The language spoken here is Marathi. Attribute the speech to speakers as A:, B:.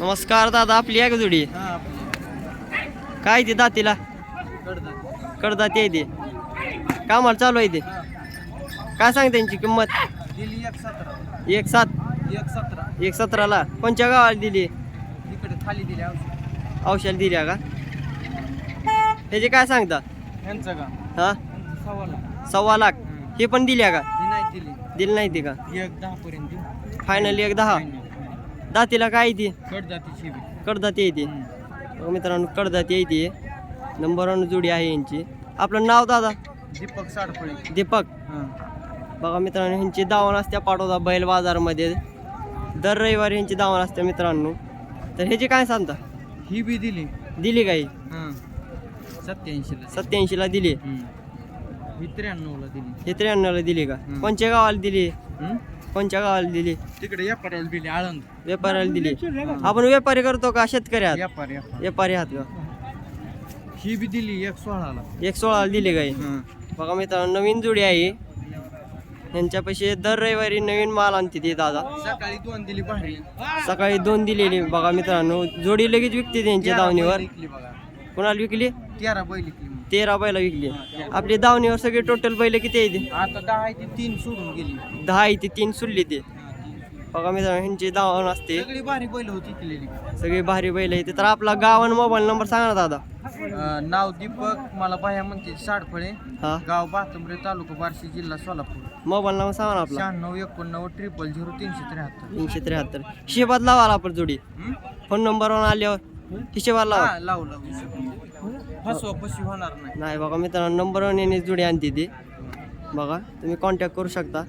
A: नमस्कार दादा आपली आहे का जोडी काय ते दातीला?
B: कडदा
A: कडदाती आहे ते. कामाला चालू आहे ते. काय सांग त्यांची किंमत?
B: दिली एक
A: सात?
B: एक सतरा.
A: एक सतराला. कोणत्या गावाला दिली?
B: खाली दिली औषध.
A: दिल्या का? त्याचे काय सांगता?
B: यांचं का?
A: हा? सव्वा लाख. हे पण दिल्या का?
B: दिली.
A: दिली नाही ते का?
B: एक दहा पर्यंत
A: फायनली एक दहा. दातीला काय ती?
B: कड जातीची बी.
A: कडदाती येते. मित्रांनो कडदाती येते नंबर वन जोडी आहे यांची. आपलं नाव दादा?
B: दीपक साडफळे
A: दीपक.
B: हा.
A: बघा मित्रांनो ह्यांची दावण असते पाठवता बैल बाजारमध्ये. दर रविवारी ह्यांची दावण असते मित्रांनो. तर ह्याची काय सांगता?
B: ही बी दिली.
A: दिली काही
B: सत्याऐंशीला
A: सत्याऐंशीला दिली.
B: ही त्र्याण्णवला दिली.
A: हे त्र्याण्णवला दिली का. कोणत्या गावाला दिली? कोणत्या गावाला दिली?
B: तिकडे व्यापाऱ्याला दिली आळंद.
A: व्यापाऱ्याला दिली. आपण व्यापारी करतो का शेतकरी आहात
B: व्यापार व्यापार.
A: व्यापारी आहात का?
B: ही बी दिली एक सोळाला.
A: एक सोळाला दिली काही
B: हा.
A: बघा मित्रांनो नवीन जोडी आहे. यांच्यापाशी दर रविवारी नवीन माल आणते ते दादा.
B: सकाळी दोन दिली भारी.
A: सकाळी दोन दिलेली बघा मित्रांनो. जोडी लगेच विकते त्यांच्या दावणीवर
B: बैल विकली बघा.
A: कोणाला विकली?
B: तेरा बैल मग.
A: तेरा बैला विकली. आपली दावणीवर सगळे टोटल बैल किती आहे ते?
B: आता दहा आहे ती तीन सोडून गेली.
A: दहा आहे ते तीन सुल्ली ते. बघा मित्रांनो ह्यांची दावण असते.
B: सगळी भारी बैल होती
A: सगळी भारी बैल आहे ते. तर आपला गाव आणि मोबाईल नंबर सांगा ना दादा.
B: अं, नाव दीपक मला बाया म्हणते साडफळे.
A: हा.
B: गाव बातंबरे तालुका बार्शी जिल्हा सोलापूर.
A: मोबाईल नंबर सांगा ना आपला.
B: शहाण्णव एकोणनव्वद ट्रिपल झिरो तीनशे त्र्याहत्तर.
A: तीनशे त्र्याहत्तर. हिशेबात लावा आपण जोडी.
B: हं?
A: फोन नंबरवर आल्यावर. हिशेबात लावा
B: हा लाव लाव. फसवा फसवी होणार नाही.
A: नाही बघा मित्रांनो नंबरवर येणे जोडी आणते ती. बघा तुम्ही कॉन्टॅक्ट करू शकता.